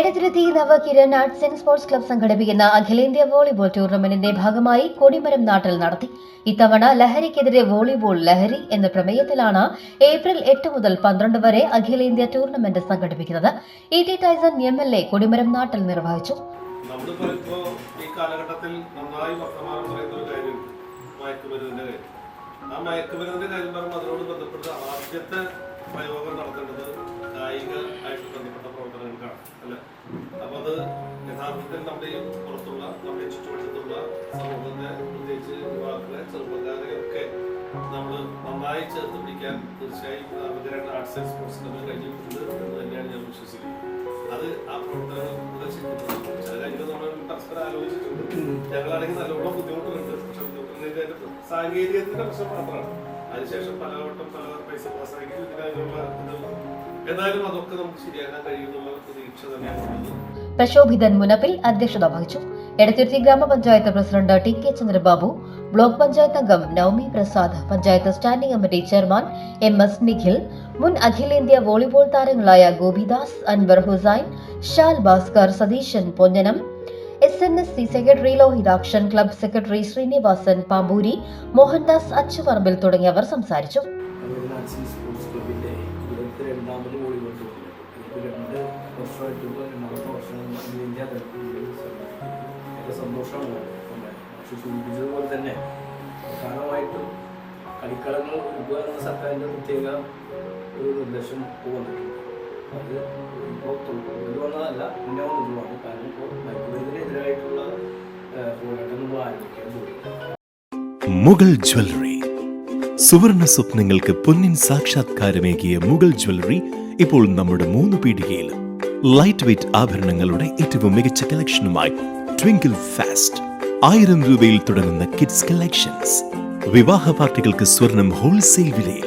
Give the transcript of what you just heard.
Edathiruthy Navakiran arts and sports club സംഘടിപ്പിക്കുന്ന അഖിലേന്ത്യാ volleyball ടൂർണമെന്റിന്റെ ഭാഗമായി കൊടിമരം നാട്ടിൽ നടത്തി. ഇത്തവണ ലഹരിക്കെതിരെ വോളിബോൾ ലഹരി എന്ന പ്രമേയത്തിലാണ് ഏപ്രിൽ എട്ട് മുതൽ പന്ത്രണ്ട് വരെ അഖിലേന്ത്യാ ടൂർണമെന്റ് സംഘടിപ്പിക്കുന്നത്. E T Tyson M L A കൊടിമരം നാട്ടിൽ നിർവഹിച്ചു. ആ ബന്ധപ്പെട്ട ആദ്യത്തെ പ്രയോഗം നടത്തേണ്ടത് കായിക ആയിട്ട് ബന്ധപ്പെട്ട പ്രവർത്തനങ്ങൾക്കാണ് അല്ലെ? അപ്പൊ അത് യഥാർത്ഥത്തിൽ നമ്മുടെ പുറത്തുള്ള നമ്മുടെ ചുറ്റുവട്ടത്തുള്ള സമൂഹത്തെ പ്രത്യേകിച്ച് യുവാക്കളെ ചെറുപ്പക്കാരെ ഒക്കെ നമ്മൾ നന്നായി ചേർത്ത് പിടിക്കാൻ തീർച്ചയായും അവരുടെ ആർട്സ് ആൻഡ് സ്പോർട്സ് നമ്മൾ കഴിഞ്ഞിട്ടുണ്ട് എന്ന് തന്നെയാണ് ഞാൻ വിശ്വസിക്കുന്നത്. അത് ആ പ്രവർത്തനങ്ങൾ ചെയ്യുന്നത് നമ്മൾ പരസ്പരം ആലോചിച്ചിട്ടുണ്ട്. ഞങ്ങളാണെങ്കിൽ നല്ലോണം ബുദ്ധിമുട്ടുണ്ട് പക്ഷെ ബുദ്ധിമുട്ടുന്നതിന്റെ സാങ്കേതികത്തിന്റെ പ്രശ്നം മാത്രമാണ്. അതിനുശേഷം പലവട്ടം പല പൈസ പാസ്സാക്കി എന്നാലും അതൊക്കെ നമുക്ക് ശരിയാക്കാൻ കഴിയുമെന്നുള്ള പ്രതീക്ഷ തന്നെയാണ് പ്രശോഭിതൻ മുനപ്പിൽ അധ്യക്ഷത വഹിച്ചു. എടത്തിരുത്തി ഗ്രാമപഞ്ചായത്ത് president T K Chandrababu block panchayat അംഗം Navami Prasad panchayat standing committee chairman M S Nikhil മുൻ അഖിലേന്ത്യാ വോളിബോൾ താരങ്ങളായ Gopidas Anwar Hussain Shal Bhaskar Satheesan Ponnanam S N S C secretary Lohithakshan club secretary Sreenivasan Pampuri Mohandas Achuparambil തുടങ്ങിയവർ സംസാരിച്ചു. കളിക്കളങ്ങൾ ഒരുക്കുക സർക്കാരിന്റെ പ്രത്യേക ഒരു നിർദ്ദേശം പോകുന്നുണ്ട് അത് ഇപ്പോൾ ഇത് വന്നതല്ല മുന്നേ വന്നിട്ടുള്ളതാണ് കാരണം ഇപ്പോൾ മയക്കുമരുന്നിനെതിരായിട്ടുള്ള ഏഹ്, പോരാട്ടം നമ്മൾ ആരംഭിക്കാൻ മുഗൾ ജ്വല്ലറി. സുവർണ സ്വപ്നങ്ങൾക്ക് പൊന്നിൻ സാക്ഷാത്കാരമേകിയ മുഗൾ ജ്വല്ലറി ഇപ്പോൾ നമ്മുടെ മൂന്ന് പീടികയിൽ ലൈറ്റ് വെയ്റ്റ് ആഭരണങ്ങളുടെ ഏറ്റവും മികച്ച കളക്ഷനുമായി ട്വിങ്കിൾ ഫാസ്റ്റ് ആയിരം രൂപയിൽ തുടങ്ങുന്ന കിഡ്സ് കളക്ഷൻസ് വിവാഹ പാർട്ടികൾക്ക് സ്വർണം ഹോൾസെയിൽ വിലയിൽ